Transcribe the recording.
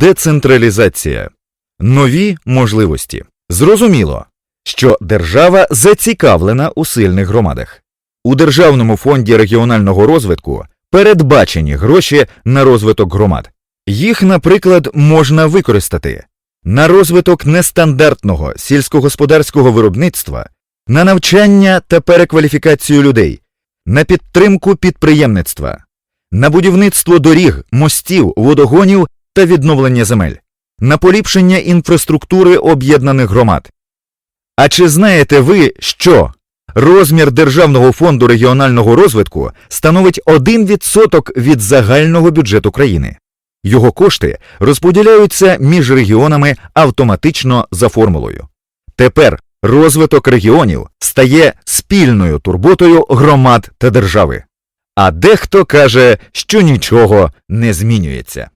Децентралізація. Нові можливості. Зрозуміло, що держава зацікавлена у сильних громадах. У Державному фонді регіонального розвитку передбачені гроші на розвиток громад. Їх, наприклад, можна використати на розвиток нестандартного сільськогосподарського виробництва, на навчання та перекваліфікацію людей, на підтримку підприємництва, на будівництво доріг, мостів, водогонів та відновлення земель, на поліпшення інфраструктури об'єднаних громад. А чи знаєте ви, що розмір Державного фонду регіонального розвитку становить 1% від загального бюджету країни? Його кошти розподіляються між регіонами автоматично за формулою. Тепер розвиток регіонів стає спільною турботою громад та держави. А дехто каже, що нічого не змінюється.